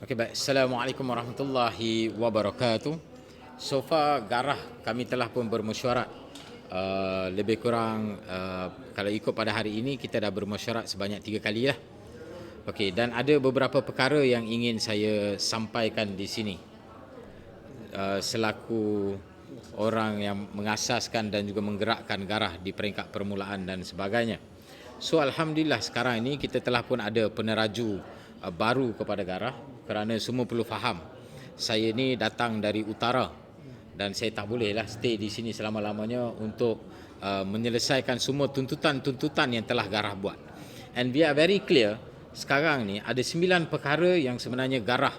Okey baik. Assalamualaikum warahmatullahi wabarakatuh. So far garah kami telah pun bermesyuarat uh, lebih kurang uh, kalau ikut pada hari ini kita dah bermesyuarat sebanyak tiga kali lah. Okey dan ada beberapa perkara yang ingin saya sampaikan di sini. Uh, selaku orang yang mengasaskan dan juga menggerakkan garah di peringkat permulaan dan sebagainya. So alhamdulillah sekarang ini kita telah pun ada peneraju uh, baru kepada garah kerana semua perlu faham. Saya ni datang dari utara dan saya tak bolehlah stay di sini selama-lamanya untuk uh, menyelesaikan semua tuntutan-tuntutan yang telah garah buat. And we are very clear sekarang ni ada sembilan perkara yang sebenarnya garah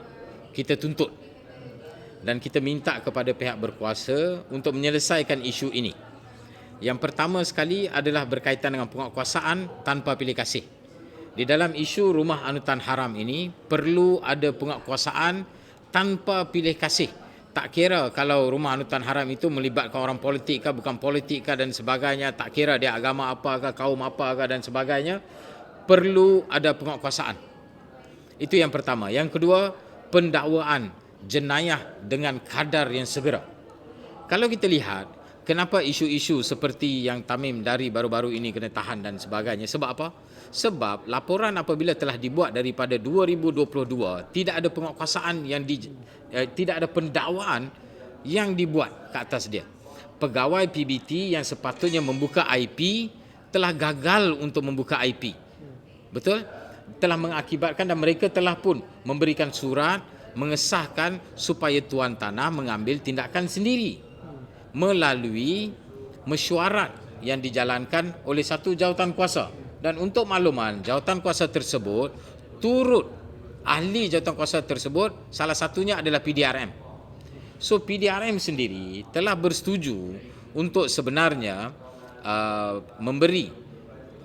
kita tuntut dan kita minta kepada pihak berkuasa untuk menyelesaikan isu ini. Yang pertama sekali adalah berkaitan dengan penguatkuasaan tanpa pilih kasih. Di dalam isu rumah anutan haram ini perlu ada penguatkuasaan tanpa pilih kasih. Tak kira kalau rumah anutan haram itu melibatkan orang politik ke bukan politik ke dan sebagainya, tak kira dia agama apa ke, kaum apa ke dan sebagainya, perlu ada penguatkuasaan. Itu yang pertama. Yang kedua, pendakwaan jenayah dengan kadar yang segera. Kalau kita lihat, kenapa isu-isu seperti yang Tamim dari baru-baru ini kena tahan dan sebagainya? Sebab apa? Sebab laporan apabila telah dibuat daripada 2022, tidak ada penguatkuasaan yang di, eh, tidak ada pendakwaan yang dibuat ke atas dia. Pegawai PBT yang sepatutnya membuka IP telah gagal untuk membuka IP. Betul? Telah mengakibatkan dan mereka telah pun memberikan surat mengesahkan supaya tuan tanah mengambil tindakan sendiri melalui mesyuarat yang dijalankan oleh satu jawatan kuasa. Dan untuk makluman jawatan kuasa tersebut turut ahli jawatan kuasa tersebut salah satunya adalah PDRM so PDRM sendiri telah bersetuju untuk sebenarnya uh, memberi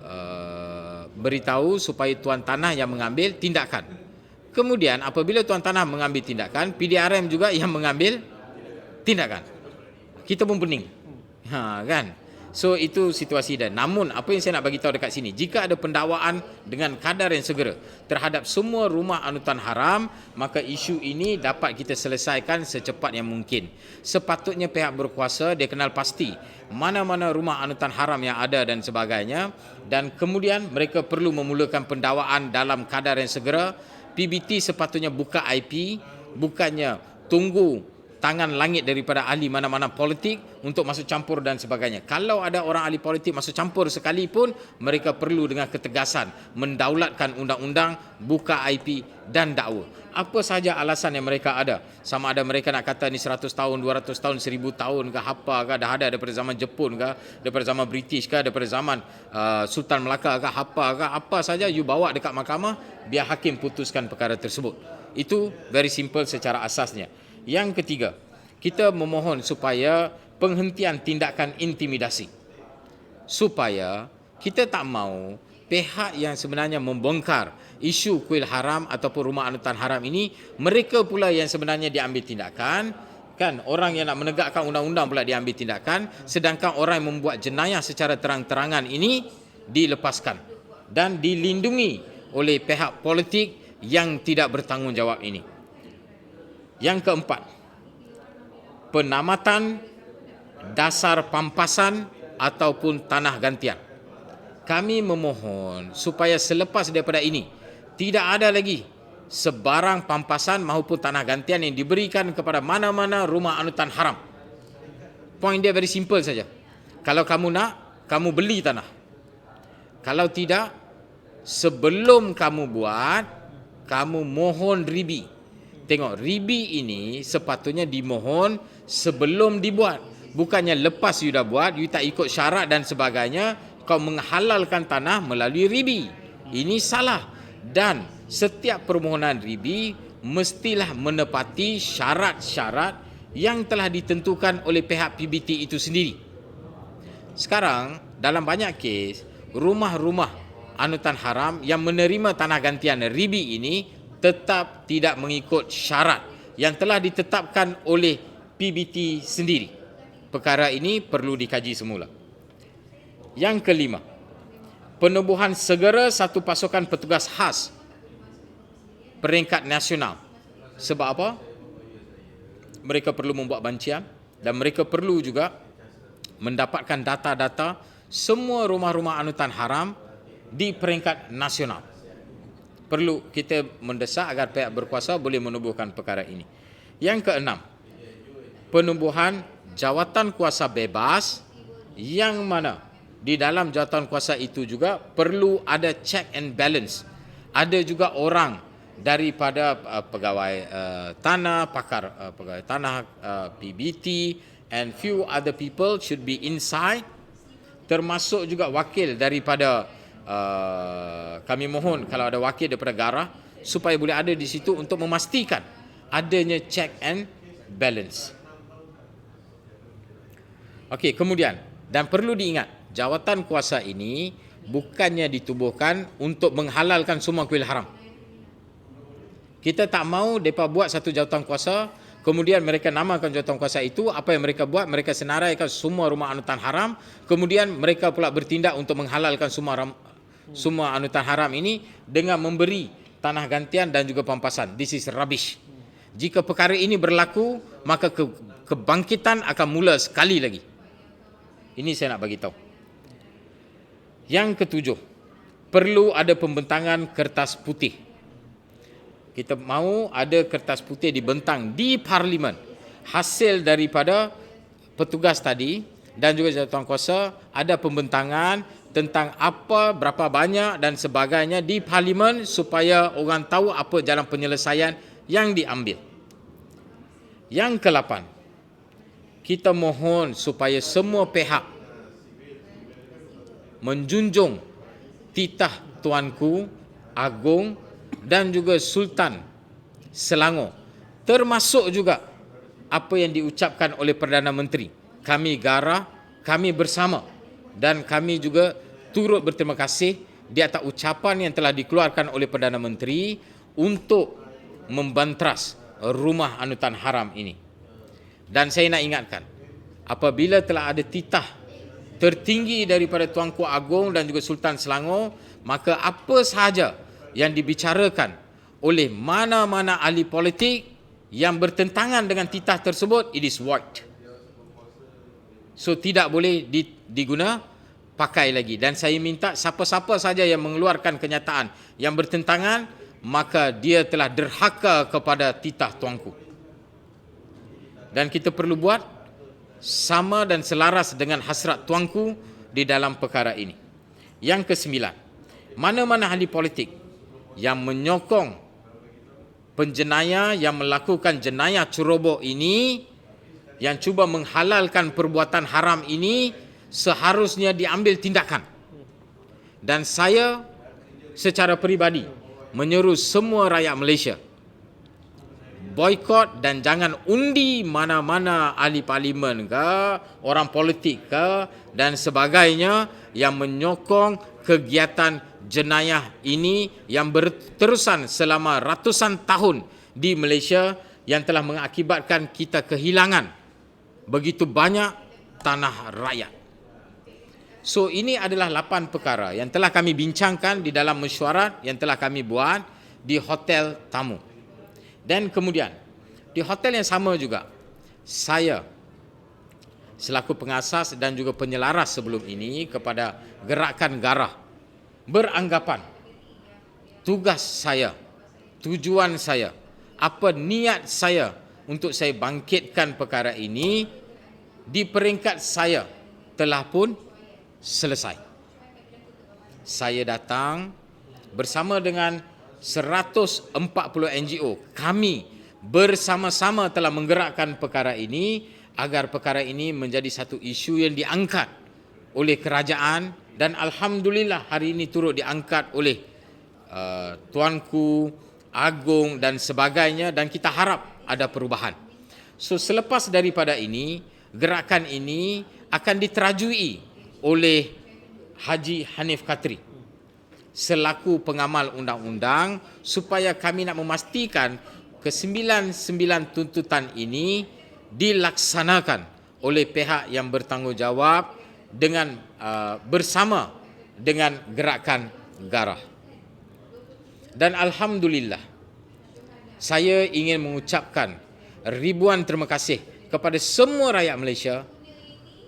uh, beritahu supaya tuan tanah yang mengambil tindakan. Kemudian apabila tuan tanah mengambil tindakan, PDRM juga yang mengambil tindakan. Kita pun pening. Ha kan? So itu situasi dan namun apa yang saya nak bagi tahu dekat sini, jika ada pendakwaan dengan kadar yang segera terhadap semua rumah anutan haram, maka isu ini dapat kita selesaikan secepat yang mungkin. Sepatutnya pihak berkuasa dia kenal pasti mana-mana rumah anutan haram yang ada dan sebagainya dan kemudian mereka perlu memulakan pendakwaan dalam kadar yang segera PBT sepatutnya buka IP bukannya tunggu tangan langit daripada ahli mana-mana politik untuk masuk campur dan sebagainya. Kalau ada orang ahli politik masuk campur sekalipun, mereka perlu dengan ketegasan mendaulatkan undang-undang, buka IP dan dakwa. Apa sahaja alasan yang mereka ada. Sama ada mereka nak kata ni 100 tahun, 200 tahun, 1000 tahun ke apa ke, dah ada daripada zaman Jepun ke, daripada zaman British ke, daripada zaman uh, Sultan Melaka ke, apa ke, apa saja you bawa dekat mahkamah, biar hakim putuskan perkara tersebut. Itu very simple secara asasnya. Yang ketiga, kita memohon supaya penghentian tindakan intimidasi. Supaya kita tak mau pihak yang sebenarnya membongkar isu kuil haram ataupun rumah anutan haram ini, mereka pula yang sebenarnya diambil tindakan, kan orang yang nak menegakkan undang-undang pula diambil tindakan, sedangkan orang yang membuat jenayah secara terang-terangan ini dilepaskan dan dilindungi oleh pihak politik yang tidak bertanggungjawab ini. Yang keempat, penamatan dasar pampasan ataupun tanah gantian. Kami memohon supaya selepas daripada ini tidak ada lagi sebarang pampasan maupun tanah gantian yang diberikan kepada mana-mana rumah anutan haram. Point dia very simple saja. Kalau kamu nak, kamu beli tanah. Kalau tidak, sebelum kamu buat, kamu mohon ribi. Tengok, ribi ini sepatutnya dimohon sebelum dibuat. Bukannya lepas you dah buat, you tak ikut syarat dan sebagainya, kau menghalalkan tanah melalui ribi. Ini salah dan setiap permohonan ribi mestilah menepati syarat-syarat yang telah ditentukan oleh pihak PBT itu sendiri. Sekarang dalam banyak kes rumah-rumah anutan haram yang menerima tanah gantian ribi ini tetap tidak mengikut syarat yang telah ditetapkan oleh PBT sendiri. Perkara ini perlu dikaji semula. Yang kelima, penubuhan segera satu pasukan petugas khas peringkat nasional Sebab apa? Mereka perlu membuat bancian dan mereka perlu juga mendapatkan data-data semua rumah-rumah anutan haram di peringkat nasional. Perlu kita mendesak agar pihak berkuasa boleh menubuhkan perkara ini. Yang keenam, penubuhan jawatan kuasa bebas yang mana di dalam jawatan kuasa itu juga perlu ada check and balance. Ada juga orang daripada uh, pegawai uh, tanah, pakar uh, pegawai tanah, uh, PBT and few other people should be inside termasuk juga wakil daripada uh, kami mohon kalau ada wakil daripada Garah supaya boleh ada di situ untuk memastikan adanya check and balance. Okey, kemudian dan perlu diingat jawatan kuasa ini bukannya ditubuhkan untuk menghalalkan semua kuil haram. Kita tak mau mereka buat satu jawatan kuasa Kemudian mereka namakan jawatan kuasa itu, apa yang mereka buat? Mereka senaraikan semua rumah anutan haram. Kemudian mereka pula bertindak untuk menghalalkan semua semua anutan haram ini dengan memberi tanah gantian dan juga pampasan. This is rubbish. Jika perkara ini berlaku, maka ke, kebangkitan akan mula sekali lagi. Ini saya nak bagi tahu. Yang ketujuh, perlu ada pembentangan kertas putih kita mahu ada kertas putih dibentang di parlimen hasil daripada petugas tadi dan juga jawatan kuasa ada pembentangan tentang apa berapa banyak dan sebagainya di parlimen supaya orang tahu apa jalan penyelesaian yang diambil. Yang ke-8. Kita mohon supaya semua pihak menjunjung titah tuanku agung dan juga Sultan Selangor termasuk juga apa yang diucapkan oleh Perdana Menteri kami gara kami bersama. Dan kami juga turut berterima kasih di atas ucapan yang telah dikeluarkan oleh Perdana Menteri untuk membantras rumah anutan haram ini. Dan saya nak ingatkan apabila telah ada titah tertinggi daripada Tuanku Agong dan juga Sultan Selangor maka apa sahaja yang dibicarakan oleh mana-mana ahli politik yang bertentangan dengan titah tersebut it is void so tidak boleh diguna pakai lagi. Dan saya minta siapa-siapa saja yang mengeluarkan kenyataan yang bertentangan maka dia telah derhaka kepada titah tuanku. Dan kita perlu buat sama dan selaras dengan hasrat tuanku di dalam perkara ini. Yang kesembilan mana-mana ahli politik yang menyokong penjenayah yang melakukan jenayah ceroboh ini yang cuba menghalalkan perbuatan haram ini seharusnya diambil tindakan. Dan saya secara peribadi menyeru semua rakyat Malaysia boykot dan jangan undi mana-mana ahli parlimen ke, orang politik ke dan sebagainya yang menyokong kegiatan jenayah ini yang berterusan selama ratusan tahun di Malaysia yang telah mengakibatkan kita kehilangan begitu banyak tanah rakyat. So ini adalah lapan perkara yang telah kami bincangkan di dalam mesyuarat yang telah kami buat di hotel tamu. Dan kemudian di hotel yang sama juga saya selaku pengasas dan juga penyelaras sebelum ini kepada gerakan garah beranggapan tugas saya, tujuan saya, apa niat saya untuk saya bangkitkan perkara ini di peringkat saya telah pun selesai. Saya datang bersama dengan 140 NGO. Kami bersama-sama telah menggerakkan perkara ini agar perkara ini menjadi satu isu yang diangkat oleh kerajaan dan alhamdulillah hari ini turut diangkat oleh uh, tuanku agung dan sebagainya dan kita harap ada perubahan. So selepas daripada ini gerakan ini akan diterajui oleh Haji Hanif Katri selaku pengamal undang-undang supaya kami nak memastikan kesembilan-sembilan tuntutan ini dilaksanakan oleh pihak yang bertanggungjawab dengan uh, bersama dengan gerakan garah. Dan alhamdulillah saya ingin mengucapkan ribuan terima kasih kepada semua rakyat Malaysia,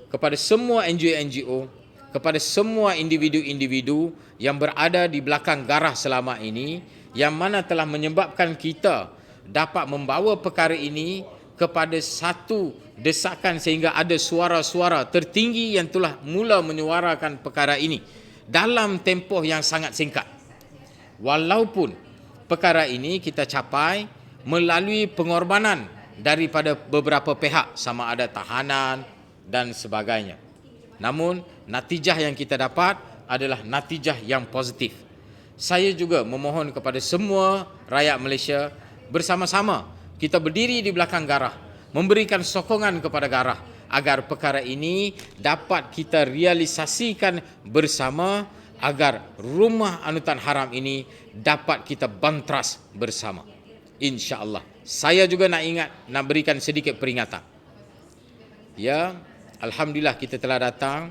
kepada semua NGO-NGO, kepada semua individu-individu yang berada di belakang garah selama ini yang mana telah menyebabkan kita dapat membawa perkara ini kepada satu desakan sehingga ada suara-suara tertinggi yang telah mula menyuarakan perkara ini dalam tempoh yang sangat singkat. Walaupun perkara ini kita capai melalui pengorbanan daripada beberapa pihak sama ada tahanan dan sebagainya. Namun natijah yang kita dapat adalah natijah yang positif. Saya juga memohon kepada semua rakyat Malaysia bersama-sama kita berdiri di belakang garah, memberikan sokongan kepada garah agar perkara ini dapat kita realisasikan bersama agar rumah anutan haram ini dapat kita bantras bersama. Insya-Allah. Saya juga nak ingat nak berikan sedikit peringatan. Ya, alhamdulillah kita telah datang.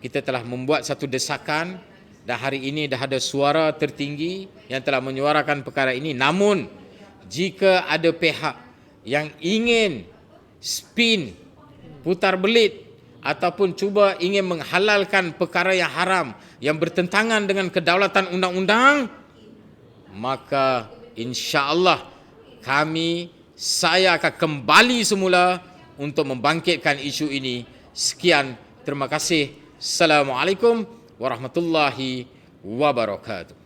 Kita telah membuat satu desakan dan hari ini dah ada suara tertinggi yang telah menyuarakan perkara ini. Namun jika ada pihak yang ingin spin putar belit ataupun cuba ingin menghalalkan perkara yang haram yang bertentangan dengan kedaulatan undang-undang maka insya-Allah kami saya akan kembali semula untuk membangkitkan isu ini. Sekian terima kasih. Assalamualaikum warahmatullahi wabarakatuh